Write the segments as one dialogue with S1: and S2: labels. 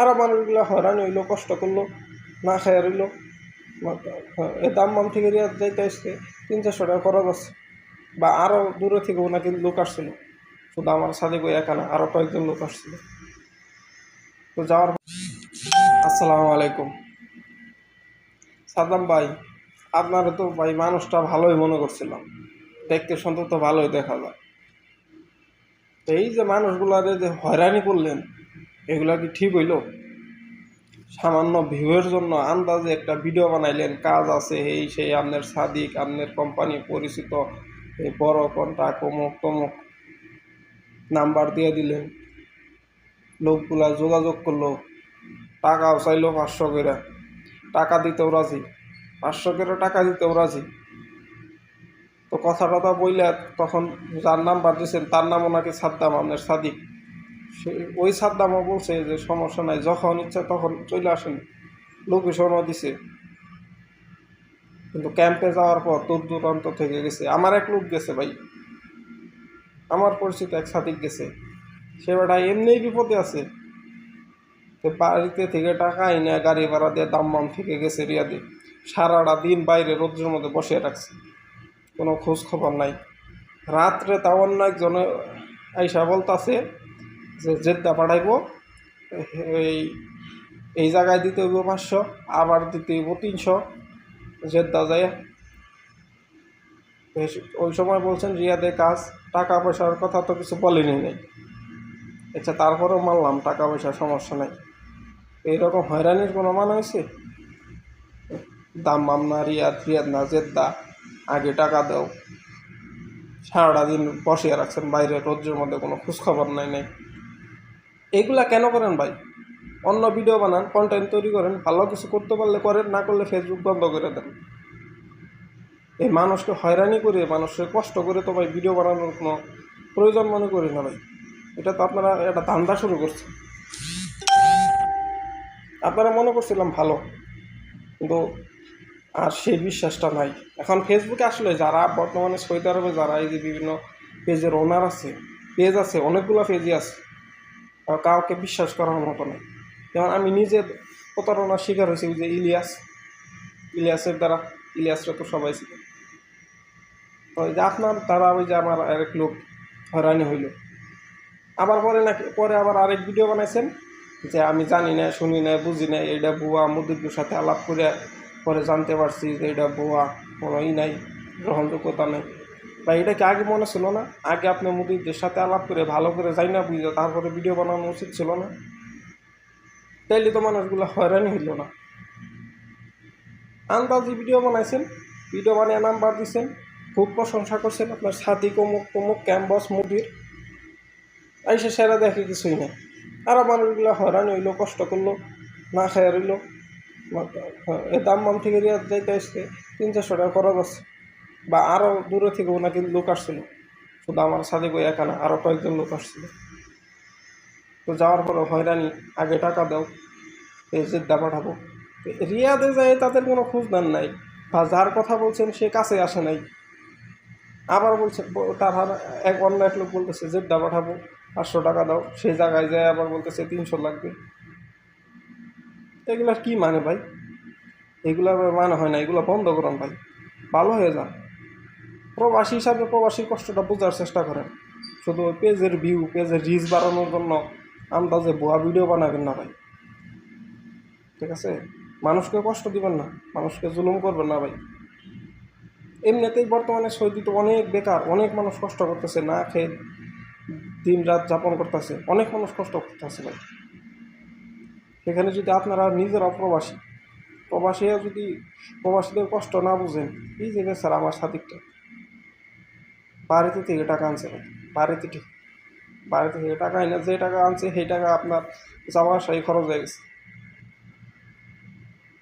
S1: আরও মানুষগুলো হয়রান হইল, কষ্ট করল, না খায় রইল। এই দাম মাম থেকে যাইতে আসছে তিন চারশো টাকা খরচ আছে। বা আরও দূরে থেকেও নাকি লোক আসছিল। শুধু আমার সাথে কই একা না আরও কয়েকজন লোক আসছিল। তো যাওয়ার আসসালামু আলাইকুম। সাদ্দাম ভাই, আপনারা তো ভাই মানুষটা ভালোই মনে করছিলাম। দেখতে শুনতে তো ভালোই দেখা যায়। তো এই যে মানুষগুলারে যে হয়রানি করলেন এগুলা কি ঠিক হইল? সামান্য ভিউয়ের জন্য আন্দাজে একটা ভিডিও বানাইলেন, কাজ আছে এই সেই আপনার সাদিক আপনার কোম্পানি পরিচিত, এই বড় কন্টাক্ট অমুক তমুক নাম্বার দিয়ে দিলেন। লোকগুলা যোগাযোগ করল, টাকাও চাইলো পাঁচশো করে। টাকা দিতেও রাজি, পাঁচশো করে টাকা দিতেও রাজি। তো কথা টথা বইলে তখন যার নাম্বার দিয়েছেন তার নামও নাকি সাদ্দাম আপনার সাদিক। সে ওই সাদ্দামও বলছে যে, সমস্যা নাই, যখন ইচ্ছা তখন চলে আসেন। লোকেশনও দিছে। কিন্তু ক্যাম্পে যাওয়ার পর দূর দূরান্ত থেকে গেছে। আমার এক লোক গেছে ভাই। আমার পরিচিত এক সাদিক গেছে। সে বেটা এমনিই বিপদে আছে। তো বাড়িতে থেকে টাকা এনে গাড়ি ভাড়া দিয়ে দাম মাম থেকে গেছে রিয়াদে। সারাটা দিন বাইরে রোদ্রের মধ্যে বসে রাখছে। কোনো খোঁজ খবর নাই। রাত্রে তাও অন্য একজনে আইসা বলতাছে যে জেদ্দা পাঠাইব, এই এই জায়গায় দিতে হইব পাঁচশো, আবার দিতে হইব তিনশো, জেদ্দা যায় ওই সময় বলছেন রিয়াদে কাজ, টাকা পয়সার কথা তো কিছু বলেনি নেই। আচ্ছা তারপরেও মানলাম, টাকা পয়সার সমস্যা নাই। এইরকম হয়রানির কোনো মান হয়েছে? দাম মামনা রিয়াদ রিয়াদ না জেদ্দা, আগে টাকা দাও। সারাটা দিন বসিয়ে রাখছেন, বাইরে রোদ্রের মধ্যে কোনো খোঁজখবর নাই নাই। এগুলা কেন করেন ভাই? অন্য ভিডিও বানান কন্টেন্ট তৈরি করেন, ভালো কিছু করতে পারলে করেন, না করলে ফেসবুক বন্ধ করে দেন। এই মানুষকে হয়রানি করে মানুষকে কষ্ট করে তো ভাই ভিডিও বানানোর কোনো প্রয়োজন মনে করি না ভাই। এটা তো আপনারা একটা ধান্দা শুরু করছেন। আপনারা মনে করছিলাম ভালো, কিন্তু আর সেই বিশ্বাসটা নাই। এখন ফেসবুকে আসলে যারা বর্তমানে সৌদি আরবে যারা এই যে বিভিন্ন পেজের ওনার আছে পেজ আছে, অনেকগুলো পেজই আছে। কাউকে বিশ্বাস করার মতো নেই। যেমন আমি নিজে প্রতারণার শিকার হয়েছি যে ইলিয়াস। ইলিয়াসের দ্বারা ইলিয়াসরা তো সবাই ছিল। ওই যে আপনার দ্বারা ওই যে আমার আরেক লোক হয়রানি হইল। আবার পরে নাকি, পরে আবার আরেক ভিডিও বানাইছেন যে আমি জানি না, শুনি না, বুঝি না এইটা বুয়া মুদির সাথে আলাপ করে, পরে জানতে পারছি যে এটা বুয়া কোনো ই নাই, গ্রহণযোগ্যতা নেই। বা এটা কি আগে মনে ছিল না? আগে আপনি মুদিদের সাথে আলাপ করে ভালো করে যাই না বুঝে তারপরে ভিডিও বানানো উচিত ছিল না? তাইলে তো মানুষগুলো হয়রানি হইল না। আন্দাজি ভিডিও বানাইছেন ভিডিও বানিয়ে নাম্বার দিচ্ছেন খুব প্রশংসা করছেন আপনার সাথী কমুক তমুক ক্যাম্পাস মুদির। আইসে সেরা দেখে কিছুই নেই। আরও মানুষগুলো হয়রানি হইল, কষ্ট করল, না রইল। এই দাম মাম থেকে যাইতে আসছে, তিন চারশো টাকা খরচ আছে। বা আরও দূরে থেকেও নাকি লোক আসছিল। শুধু আমার সাথে কই একা না আরও কয়েকজন লোক আসছিল। তো যাওয়ার পরে হয়রানি, আগে টাকা দাও জেদ্দা পাঠাবো। রিয়াদে যায় তাদের কোনো খোঁজ দেন নাই, বা যার কথা বলছেন সে কাছে আসে নাই। আবার বলছে তার এক অন্য এক লোক বলতেছে, জেদ্দা পাঠাবো, পাঁচশো টাকা দাও। সেই জায়গায় যায় আবার বলতেছে, তিনশো লাগবে। এগুলার কি মানে ভাই? এগুলার মানে হয় না, এগুলো বন্ধ করুন ভাই। ভালো হয়ে যান। প্রবাসী হিসাবে প্রবাসীর কষ্টটা বোঝার চেষ্টা করেন। শুধু ওই পেজের ভিউ পেজের রিচ বাড়ানোর জন্য আন্দাজে ভুয়া ভিডিও বানাবেন না ভাই। ঠিক আছে? মানুষকে কষ্ট দিবেন না, মানুষকে জুলুম করবেন না ভাই। এমনিতেই বর্তমানে সৌদি তো অনেক বেকার, অনেক মানুষ কষ্ট করতেছে, না খেয়ে দিন রাত যাপন করতেছে, অনেক মানুষ কষ্ট করতেছে ভাই। সেখানে যদি আপনারা নিজেরা প্রবাসী, প্রবাসীরা যদি প্রবাসীদের কষ্ট না বুঝেন, এই যে স্যার আমার সাদিকটা। বাড়িতে থেকে টাকা আনছে ভাই, বাড়িতে ঠিক বাড়িতে থেকে টাকা এনে যে টাকা আনছে, সেই টাকা আপনার যাওয়া সেই খরচ হয়ে গেছে।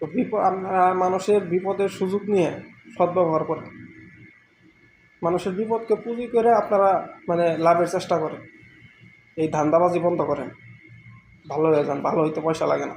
S1: তো বিপদ, আপনারা মানুষের বিপদের সুযোগ নিয়ে সদ্ব্যবহার করেন। মানুষের বিপদকে পুঁজি করে আপনারা মানে লাভের চেষ্টা করেন। এই ধান্দাবাজি বন্ধ করেন। ভালো হয়ে যান, ভালো হইতে পয়সা লাগে না।